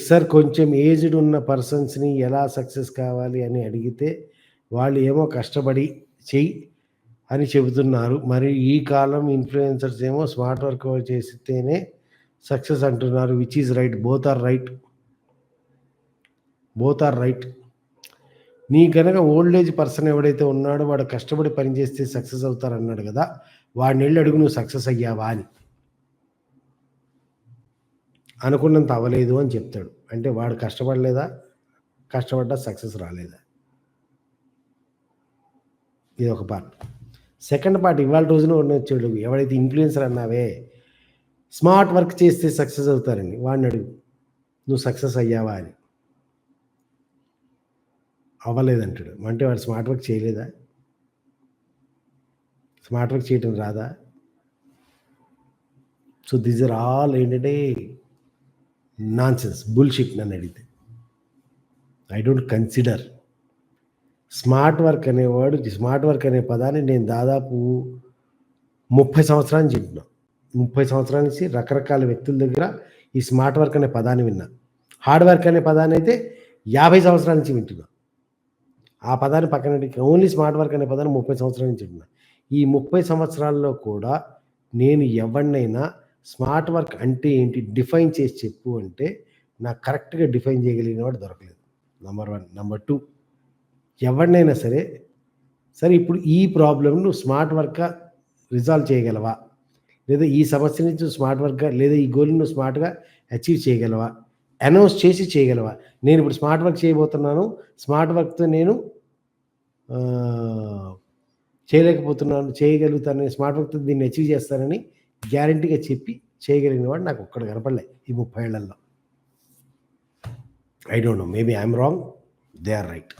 Sir కొంచెం aged ఉన్న పర్సన్స్ని ఎలా సక్సెస్ కావాలి అని అడిగితే వాళ్ళు ఏమో కష్టపడి చెయ్యి అని చెబుతున్నారు. మరి ఈ కాలం ఇన్ఫ్లుయెన్సర్స్ ఏమో స్మార్ట్ వర్క్ చేస్తేనే సక్సెస్ అంటున్నారు which is right both are right both are right నీ కనుక ఓల్డ్ ఏజ్ పర్సన్ ఎవడైతే ఉన్నాడో వాడు కష్టపడి పనిచేస్తే సక్సెస్ అవుతారన్నాడు కదా వాడిని వెళ్ళి అడుగు నువ్వు సక్సెస్ అయ్యావా? అని. అనుకున్నంత అవ్వలేదు అని చెప్తాడు. అంటే వాడు కష్టపడలేదా? కష్టపడ్డా సక్సెస్ రాలేదా? ఇది ఒక పార్ట్. సెకండ్ పార్ట్ ఇవాళ రోజున వచ్చాడు ఎవడైతే ఇన్ఫ్లుయెన్సర్ అన్నావే స్మార్ట్ వర్క్ చేస్తే సక్సెస్ అవుతారని వాడిని అడుగు. నువ్వు సక్సెస్ అయ్యావా? అని. అవ్వలేదంటాడు. అంటే వాడు స్మార్ట్ వర్క్ చేయలేదా? స్మార్ట్ వర్క్ చేయటం రాదా? సో దీస్ ఆర్ ఆల్ ఏంటంటే నాన్సెన్స్ బుల్షిట్ నన్ను అడిగితే. I don't consider smart work అనేవాడు స్మార్ట్ వర్క్ అనే పదాన్ని నేను దాదాపు ముప్పై సంవత్సరాల నుంచి వింటున్నా ముప్పై సంవత్సరాల నుంచి రకరకాల వ్యక్తుల దగ్గర ఈ స్మార్ట్ వర్క్ అనే పదాన్ని విన్నా. హార్డ్ వర్క్ అనే పదాన్ని అయితే యాభై సంవత్సరాల నుంచి వింటున్నా. ఆ పదాన్ని పక్కన ఓన్లీ స్మార్ట్ వర్క్ అనే పదాన్ని ముప్పై సంవత్సరాల నుంచి వింటున్నా. ఈ ముప్పై సంవత్సరాల్లో కూడా నేను ఎవరినైనా స్మార్ట్ వర్క్ అంటే ఏంటి? డిఫైన్ చేసి చెప్పు అంటే నాకు కరెక్ట్గా డిఫైన్ చేయగలిగిన వాడు దొరకలేదు. Number one. Number two. ఎవరినైనా సరే సరే ఇప్పుడు ఈ ప్రాబ్లంను నువ్వు స్మార్ట్ వర్క్గా రిజాల్వ్ చేయగలవా? లేదా ఈ సమస్య నుంచి స్మార్ట్ వర్క్గా లేదా ఈ గోల్ని నువ్వు స్మార్ట్గా అచీవ్ చేయగలవా? అనౌన్స్ చేసి చేయగలవా? నేను ఇప్పుడు స్మార్ట్ వర్క్ చేయబోతున్నాను. స్మార్ట్ వర్క్తో నేను చేయలేకపోతున్నాను. చేయగలుగుతాను. స్మార్ట్ వర్క్తో దీన్ని అచీవ్ చేస్తానని గ్యారంటీగా చెప్పి చేయగలిగిన వాడు నాకు ఒక్కడ కనపడలే ఈ ముప్పై ఏళ్ళలో. I don't know maybe I'm wrong they are right